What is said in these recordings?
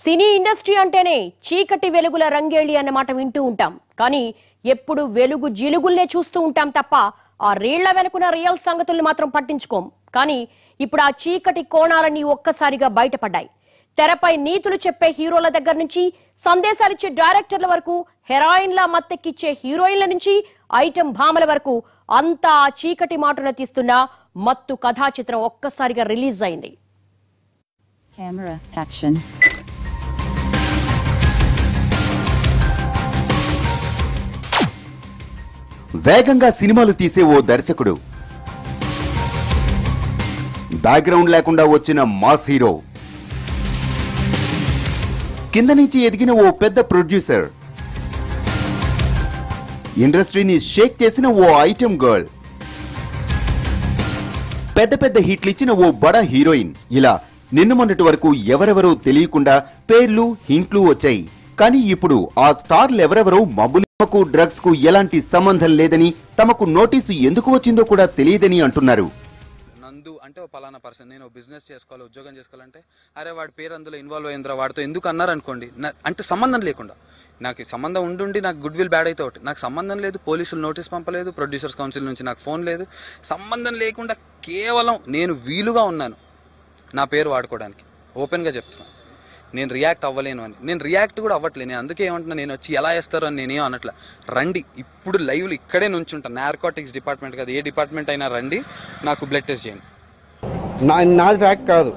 Cine industry అంటేనే చీకటి వెలుగుల రంగేళి అన్నమాట వింటూ ఉంటాం. కానీ ఎప్పుడు వెలుగు జిలుగుల్నే చూస్తూ ఉంటాం తప్ప ఆ రీళ్ళ వెనుకున్న రియల్ సంగతుల్ని మాత్రం పట్టించుకోం. కానీ ఇప్పుడు ఆ చీకటి కోణాలన్నీ ఒక్కసారిగా బయటపడ్డాయి. తెరపై నీతులు చెప్పే హీరోల దగ్గర నుంచి సందేశాలిచ్చే డైరెక్టర్ల వరకు హెరాయిన్లా మత్తెక్కిచ్చే హీరోయిన్ల నుంచి ఐటెం భామల వరకు అంతా ఆ చీకటి మాటలు తీస్తున్న మత్తు కథా చిత్రం ఒక్కసారిగా రిలీజ్ అయింది. కెమెరా యాక్షన్ వేగంగా సినిమాలు తీసే ఓ దర్శకుడు. బ్యాక్గ్రౌండ్ లేకుండా వచ్చిన మాస్ హీరో. కింద నుంచి ఎదిగిన ఓ పెద్ద ప్రొడ్యూసర్. ఇండస్ట్రీని షేక్ చేసిన ఓ ఐటెం గర్ల్. పెద్ద పెద్ద హిట్లు ఇచ్చిన ఓ బడా హీరోయిన్. ఇలా నిన్న మొన్నటి వరకు ఎవరెవరో తెలియకుండా పేర్లు హింట్లు వచ్చాయి. కానీ ఇప్పుడు ఆ స్టార్లు ఎవరెవరో మబ్బులకు డ్రగ్స్కు ఎలాంటి సంబంధం లేదని తమకు నోటీసు ఎందుకు వచ్చిందో కూడా తెలియదని అంటున్నారు. నందు అంటే ఓ పలానా పర్సన్ నేను బిజినెస్ చేసుకోవాలి ఉద్యోగం చేసుకోవాలంటే అరే వాడి పేరు అందులో ఇన్వాల్వ్ అయిందిరా వాడితో ఎందుకు అన్నారు అనుకోండి. అంటే సంబంధం లేకుండా. నాకు సంబంధం ఉండుండి నాకు గుడ్ విల్ బ్యాడ్ అయితే ఒకటి. నాకు సంబంధం లేదు పోలీసులు నోటీస్ పంపలేదు ప్రొడ్యూసర్స్ కౌన్సిల్ నుంచి నాకు ఫోన్ లేదు. సంబంధం లేకుండా కేవలం నేను వీలుగా ఉన్నాను నా పేరు వాడుకోవడానికి. ఓపెన్గా చెప్తున్నాను. నేను రియాక్ట్ అవ్వలేను అని. నేను రియాక్ట్ కూడా అవ్వట్లేదు నేను అందుకే ఏమంటున్నా నేను వచ్చి ఎలా వేస్తారో అని నేనేం అనట్లే. రండి. ఇప్పుడు లైవ్లు ఇక్కడే నుంచి ఉంటాను నార్కోటిక్స్ డిపార్ట్మెంట్ కాదు ఏ డిపార్ట్మెంట్ అయినా రండి. నాకు బ్లడ్ టెస్ట్ చేయండి. నా నాది ఫ్యాక్ట్ కాదు.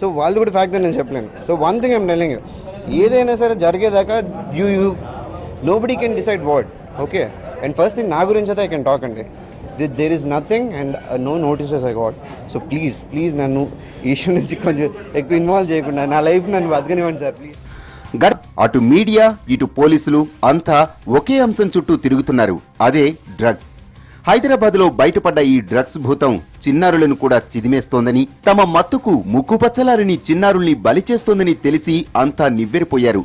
సో వాళ్ళు కూడా ఫ్యాక్ట్ నేను చెప్పలేను. So one thing I'm telling ఏదైనా సరే జరిగేదాకా you you nobody can decide what okay and first thing నా గురించి అయితే ఐ కెన్ టాక్ అండి. There is nothing and no notices I got so please please నన్ను ఈ ఇష్యూ నుంచి కొంచెం ఎక్కువ ఇన్వాల్వ్ చేయకుండా నా లైఫ్ నన్ను బతకనివ్వండి సార్ ప్లీజ్ గర్ అటు మీడియా ఇటు పోలీసులు అంతా ఒకే అంశం చుట్టూ తిరుగుతున్నారు. అదే డ్రగ్స్. హైదరాబాద్లో బయటపడ్డ ఈ డ్రగ్స్ భూతం చిన్నారులను కూడా చిదిమేస్తోందని తమ మత్తుకు ముక్కుపచ్చలారిని చిన్నారుల్ని బలి చేస్తోందని తెలిసి అంతా నివ్వెరిపోయారు.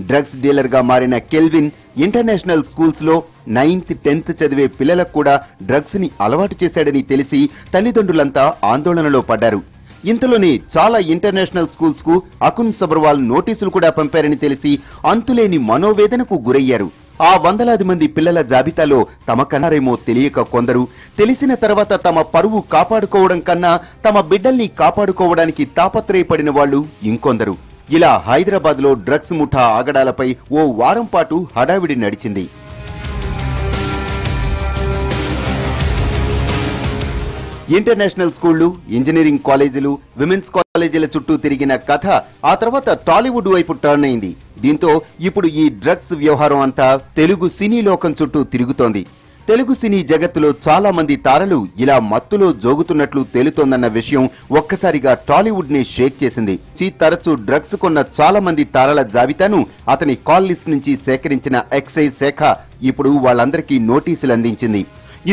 డ్రగ్స్ డీలర్గా మారిన కెల్విన్ ఇంటర్నేషనల్ స్కూల్స్లో నైన్త్ టెన్త్ చదివే పిల్లలకు కూడా డ్రగ్స్ని అలవాటు చేశాడని తెలిసి తల్లిదండ్రులంతా ఆందోళనలో పడ్డారు. ఇంతలోనే చాలా ఇంటర్నేషనల్ స్కూల్స్కు అకున్ సబర్వాల్ నోటీసులు కూడా పంపారని తెలిసి అంతులేని మనోవేదనకు గురయ్యారు. ఆ వందలాది మంది పిల్లల జాబితాలో తమ కన్నారేమో తెలియక కొందరు తెలిసిన తర్వాత తమ పరువు కాపాడుకోవడం కన్నా తమ బిడ్డల్ని కాపాడుకోవడానికి తాపత్రయపడిన వాళ్ళు ఇంకొందరు. ఇలా హైదరాబాద్లో డ్రగ్స్ ముఠా ఆగడాలపై ఓ వారం పాటు హడావిడి నడిచింది. ఇంటర్నేషనల్ స్కూళ్ళు ఇంజనీరింగ్ కాలేజీలు విమెన్స్ కాలేజీల చుట్టూ తిరిగిన కథ ఆ తర్వాత టాలీవుడ్ వైపు టర్న్ అయింది. దీంతో ఇప్పుడు ఈ డ్రగ్స్ వ్యవహారం అంతా తెలుగు సినీ లోకం చుట్టూ తిరుగుతోంది. తెలుగు సినీ జగత్తులో చాలా మంది తారలు ఇలా మత్తులో జోగుతున్నట్లు తేలుతోందన్న విషయం ఒక్కసారిగా టాలీవుడ్ని షేక్ చేసింది. చీ తరచూ డ్రగ్స్ కొన్న చాలా మంది తారల జాబితాను అతని కాల్ లిస్ట్ నుంచి సేకరించిన ఎక్సైజ్ శాఖ ఇప్పుడు వాళ్ళందరికీ నోటీసులు అందించింది.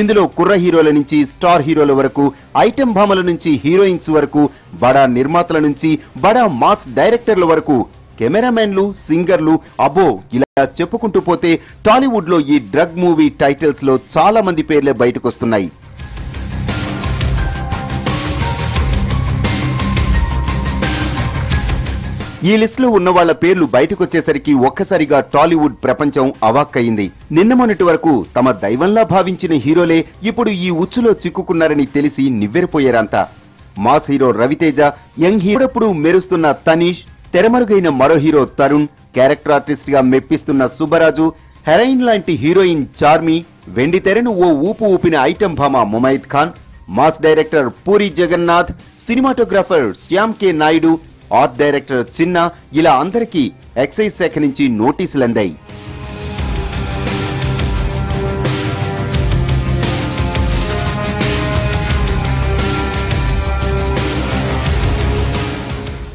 ఇందులో కుర్ర హీరోల నుంచి స్టార్ హీరోల వరకు ఐటెం భామల నుంచి హీరోయిన్స్ వరకు బడా నిర్మాతల నుంచి బడా మాస్ డైరెక్టర్ల వరకు కెమెరామెన్లు సింగర్లు అబో ఇలా చెప్పుకుంటూ పోతే టాలీవుడ్లో ఈ డ్రగ్ మూవీ టైటిల్స్లో చాలా మంది పేర్లే బయటకొస్తున్నాయి. ఈ లిస్ట్లో ఉన్న వాళ్ళ పేర్లు బయటకొచ్చేసరికి ఒక్కసారిగా టాలీవుడ్ ప్రపంచం అవాక్కయింది. నిన్న మొన్నటి వరకు తమ దైవంలా భావించిన హీరోలే ఇప్పుడు ఈ ఉచ్చులో చిక్కుకున్నారని తెలిసి నివ్వెరపోయారంతా. మాస్ హీరో రవితేజ యంగ్ హీరోప్పుడు మెరుస్తున్న తనీష్ తెరమరుగైన మరో హీరో తరుణ్ క్యారెక్టర్ ఆర్టిస్ట్గా మెప్పిస్తున్న సుబ్బరాజు హెరైన్ లాంటి హీరోయిన్ చార్మి వెండి తెరను ఓ ఊపు ఊపిన ఐటెం భామ Mumaith Khan mass director Puri Jagannath cinematographer Shyam K Naidu art director Chinna ఇలా అందరికీ ఎక్సైజ్ శాఖ నుంచి నోటీసులందాయి.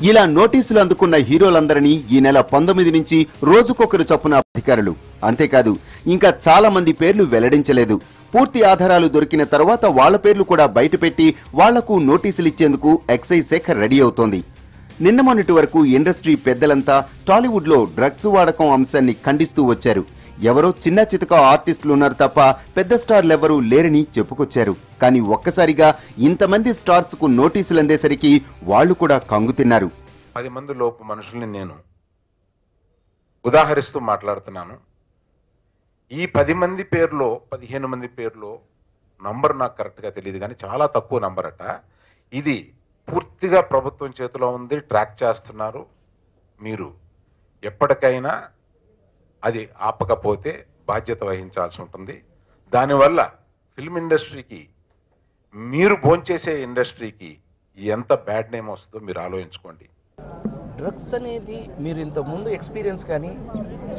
ఇలా నోటీసులు అందుకున్న హీరోలందరినీ ఈ నెల పంతొమ్మిది నుంచి రోజుకొకరు చొప్పున అధికారులు. అంతేకాదు ఇంకా చాలా మంది పేర్లు వెల్లడించలేదు. పూర్తి ఆధారాలు దొరికిన తర్వాత వాళ్ళ పేర్లు కూడా బయటపెట్టి వాళ్ళకు నోటీసులు ఇచ్చేందుకు ఎక్సైజ్ శాఖ రెడీ అవుతోంది. నిన్న మొన్నటి వరకు ఇండస్ట్రీ పెద్దలంతా టాలీవుడ్లో డ్రగ్స్ వాడకం అంశాన్ని ఖండిస్తూ వచ్చారు. ఎవరో చిన్న చితక ఆర్టిస్టులు ఉన్నారు తప్ప పెద్ద స్టార్లు ఎవరూ లేరని చెప్పుకొచ్చారు. కానీ ఒక్కసారిగా ఇంతమంది స్టార్స్కు నోటీసులు అందేసరికి వాళ్ళు కూడా కంగు తిన్నారు. పది మంది లోపు మనుషుల్ని నేను ఉదాహరిస్తూ మాట్లాడుతున్నాను. ఈ పది మంది పేర్లో పదిహేను మంది పేర్లో నంబర్ నాకు కరెక్ట్గా తెలియదు కానీ చాలా తక్కువ నంబర్ అట. ఇది పూర్తిగా ప్రభుత్వం చేతిలో ఉంది ట్రాక్ చేస్తున్నారు. మీరు ఎప్పటికైనా అది ఆపకపోతే బాధ్యత వహించాల్సి ఉంటుంది. దానివల్ల ఫిల్మ్ ఇండస్ట్రీకి మీరు భోంచేసే ఇండస్ట్రీకి ఎంత బ్యాడ్ నేమ్ వస్తుందో మీరు ఆలోచించుకోండి. డ్రగ్స్ అనేది మీరు ఇంతకుముందు ఎక్స్పీరియన్స్ కానీ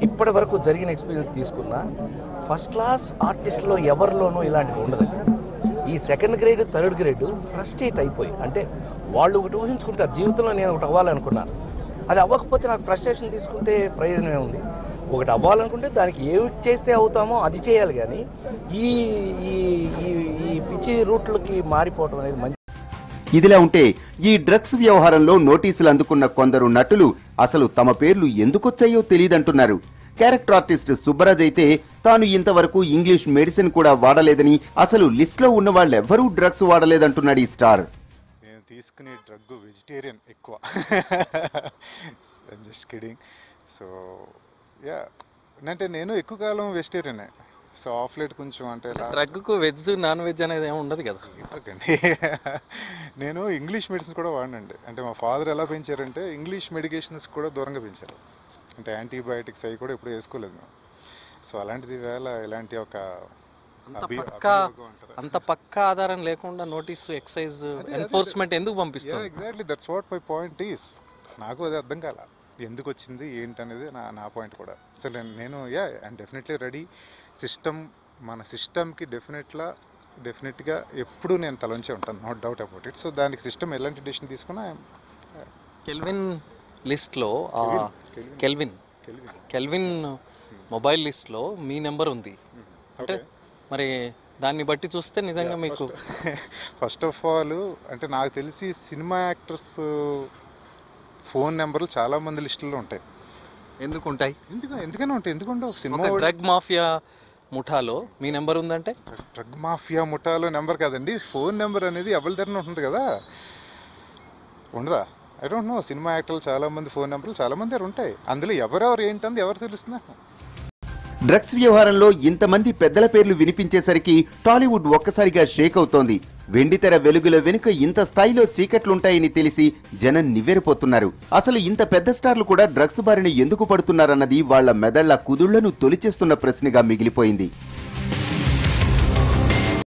ఇప్పటి వరకు జరిగిన ఎక్స్పీరియన్స్ తీసుకున్నా ఫస్ట్ క్లాస్ ఆర్టిస్ట్లో ఎవరిలోనూ ఇలాంటిది ఉండదు. ఈ second grade third grade frustrate అయిపోయి అంటే వాళ్ళు ఒకటి ఊహించుకుంటారు జీవితంలో నేను ఒకటి అవ్వాలనుకున్నాను. అది అవ్వకపోతే నాకు ఫ్రస్ట్రేషన్ తీసుకుంటే ప్రయోజనమే ఉంది. ఒకటి అవ్వాలనుకుంటే దానికి ఏమి చేస్తే అవుతామో అది చేయాలి కానీ ఈ ఈ ఈ- ఈ పిచ్చి రూట్లకి మారిపోవడం అనేది మంచి ఇదిలా ఉంటే ఈ డ్రగ్స్ వ్యవహారంలో నోటీసులు అందుకున్న కొందరు నటులు అసలు తమ పేర్లు ఎందుకొచ్చాయో తెలియదంటున్నారు క్యారెక్టర్ ఆర్టిస్ట్ సుబ్బరాజ్ అయితే తాను ఇంతవరకు ఇంగ్లీష్ మెడిసిన్ కూడా వాడలేదని అసలు లిస్ట్లో ఉన్న వాళ్ళెవ్వరూ డ్రగ్స్ వాడలేదంటున్నాడు ఈ స్టార్. నేను తీసుకునే డ్రగ్ వెజిటేరియన్ ఎక్కువ. Just kidding so ya. అంటే నేను ఎక్కువ కాలం వెజిటేరియనే సో ఆఫ్ లైట్ కొంచెం అంటే డ్రగ్కు వెజ్ నాన్ వెజ్ అనేది ఏమి ఉండదు కదా? అండి నేను ఇంగ్లీష్ మెడిసిన్స్ కూడా వాడినండి. అంటే మా ఫాదర్ ఎలా పెంచారంటే ఇంగ్లీష్ మెడికేషన్స్ కూడా దూరంగా పెంచారు. అంటే యాంటీబయాటిక్స్ అవి కూడా ఎప్పుడు వేసుకోలేదు మేము. సో అలాంటిది వేళ ఇలాంటి ఒక అంత పక్కా ఆధారం లేకుండా నోటీసు ఎక్సైజ్. ఎన్ఫోర్స్మెంట్ ఎందుకు పంపిస్తుంది exactly that's what my point is నాకు అది అర్థం కాల. ఎందుకు వచ్చింది ఏంటి అనేది నా నా పాయింట్ కూడా. సో నేను నేను yeah I'm definitely ready system మన సిస్టమ్కి డెఫినెట్లా డెఫినెట్గా ఎప్పుడు నేను తలంచే ఉంటాను no doubt about it so దానికి సిస్టమ్ ఎలాంటి డిసిషన్ తీసుకున్నా కెల్విన్ లిస్ట్లో కెల్విన్ కెల్విన్ మొబైల్ లిస్ట్లో మీ నెంబర్ ఉంది. అంటే మరి దాన్ని బట్టి చూస్తే నిజంగా మీకు ఫస్ట్ ఆఫ్ ఆల్ అంటే నాకు తెలిసి సినిమా యాక్టర్స్ ఫోన్ నెంబర్లు చాలా మంది లిస్టుల్లో ఉంటాయి. ఎందుకు ఉంటాయి? ఎందుకు ఎందుకని ఉంటాయి. ఎందుకంటే ఒక సినిమా ఒక డ్రగ్ మాఫియా ముఠాలో మీ నెంబర్ ఉందంటే? డ్రగ్ మాఫియా ముఠాలో నెంబర్ కాదండి. ఫోన్ నెంబర్ అనేది ఎవరి దగ్గర ఉంటుంది కదా. ఉండదా? ఐ డోంట్ నో సినిమా యాక్టర్లు చాలా మంది ఫోన్ నెంబర్లు చాలా మంది దగ్గర ఉంటాయి. అందులో ఎవరెవరు ఏంటంది ఎవరు తెలుస్తుందా డ్రగ్స్ వ్యవహారంలో ఇంతమంది పెద్దల పేర్లు వినిపించేసరికి టాలీవుడ్ ఒక్కసారిగా షేక్ అవుతోంది. వెండితెర వెలుగుల వెనుక ఇంత స్థాయిలో చీకట్లుంటాయని తెలిసి జనం నివ్వెరపోతున్నారు. అసలు ఇంత పెద్ద స్టార్లు కూడా డ్రగ్స్ బారిన ఎందుకు పడుతున్నారన్నది వాళ్ళ మెదళ్ళ కుదుళ్ళను తొలిచేస్తున్న ప్రశ్నగా మిగిలిపోయింది.